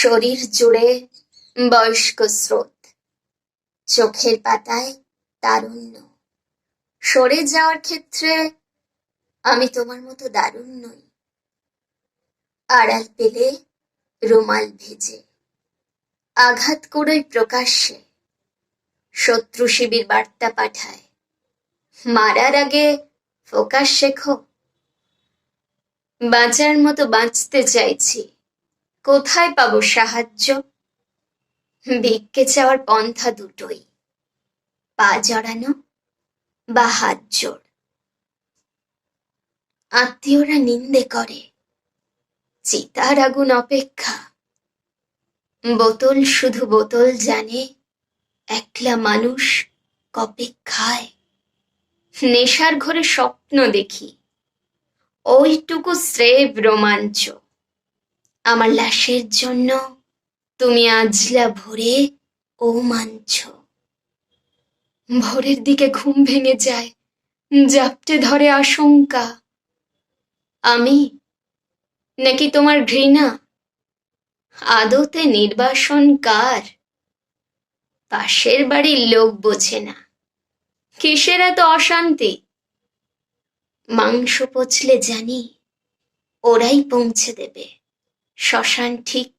শরীর জুড়ে বয়স্ক স্রোত। চোখের পাতায় তারুণ্য। সরে যাওয়ার ক্ষেত্রে আমি তোমার মতো দারুণ নই। আড়াল পেলে রুমাল ভেজে, আঘাত করেই প্রকাশ্যে শত্রু শিবির বার্তা পাঠায়। মারার আগে ফোকাস শেখো। বাঁচার মতো বাঁচতে চাইছি। কোথায় পাবো সাহায্য? ভিক্ষে চাওয়ার পন্থা দুটোই। পা জড়ানো বা হাত জোড়। আত্মীয়রা নিন্দে করে। চিতার আগুন অপেক্ষা। বোতল শুধু বোতল জানে, একলা মানুষ কপে খায়? নেশার ঘরে স্বপ্ন দেখি। ওইটুকু স্রেব রোমাঞ্চ। আমার লাশের জন্য তুমি আজলা ভোরে ও মানছ। ভোরের দিকে ঘুম ভেঙে যায়, জাপটে ধরে আশঙ্কা। আমি নাকি তোমার ঘৃণা? আদতে নির্বাসন কার? পাশের বাড়ির লোক বোঝে না। কিসের এত অশান্তি? মাংস পচলে জানি ওরাই পৌঁছে দেবে। শ্মশান ঠিক